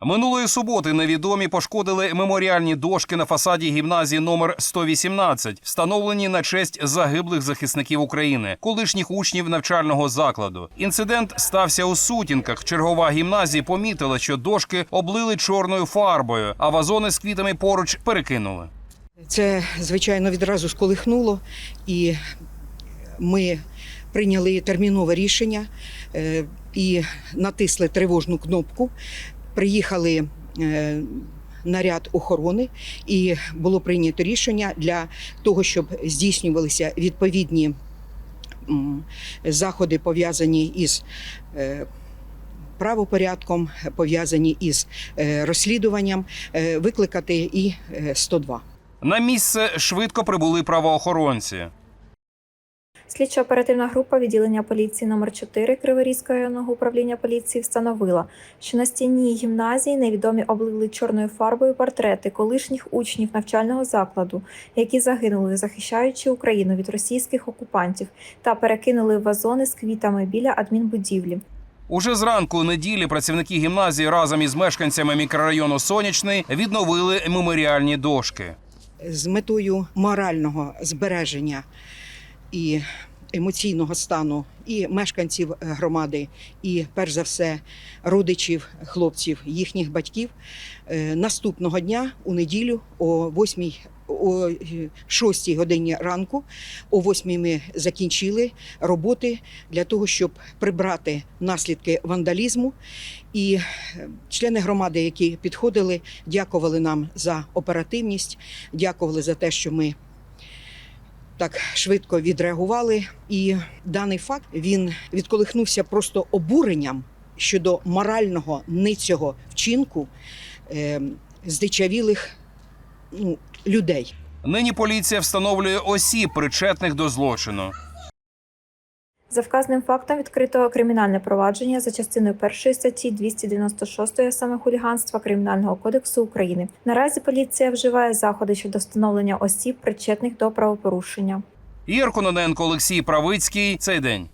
Минулої суботи невідомі пошкодили меморіальні дошки на фасаді гімназії номер 118, встановлені на честь загиблих захисників України, колишніх учнів навчального закладу. Інцидент стався у сутінках. Чергова гімназії помітила, що дошки облили чорною фарбою, а вазони з квітами поруч перекинули. Це, звичайно, відразу сколихнуло, і ми прийняли термінове рішення е, і натисли тривожну кнопку. Приїхали е, наряд охорони, і було прийнято рішення для того, щоб здійснювалися відповідні заходи, пов'язані із е, правопорядком, пов'язані із е, розслідуванням, викликати і е, 102. На місце швидко прибули правоохоронці. Слідчо-оперативна група відділення поліції номер 4 Криворізького районного управління поліції встановила, що на стіні гімназії невідомі облили чорною фарбою портрети колишніх учнів навчального закладу, які загинули, захищаючи Україну від російських окупантів, та перекинули вазони з квітами біля адмінбудівлі. Уже зранку неділі працівники гімназії разом із мешканцями мікрорайону Сонячний відновили меморіальні дошки. з метою морального збереження і емоційного стану і мешканців е, громади, і перш за все родичів хлопців, їхніх батьків. е, Наступного дня у неділю о 8 о 6 годині ранку, о 8 ми закінчили роботи для того, щоб прибрати наслідки вандалізму. І е, члени громади, які підходили, дякували нам за оперативність, дякували за те, що ми так швидко відреагували. І даний факт він відколихнувся просто обуренням щодо морального ницього вчинку е, здичавілих ну, людей. Нині поліція встановлює осіб, причетних до злочину. За вказаним фактом відкрито кримінальне провадження за частиною першої статті 296 а саме хуліганства Кримінального кодексу України. Наразі поліція вживає заходи щодо встановлення осіб, причетних до правопорушення. Ігор Кононенко, Олексій Правицький. Цей день.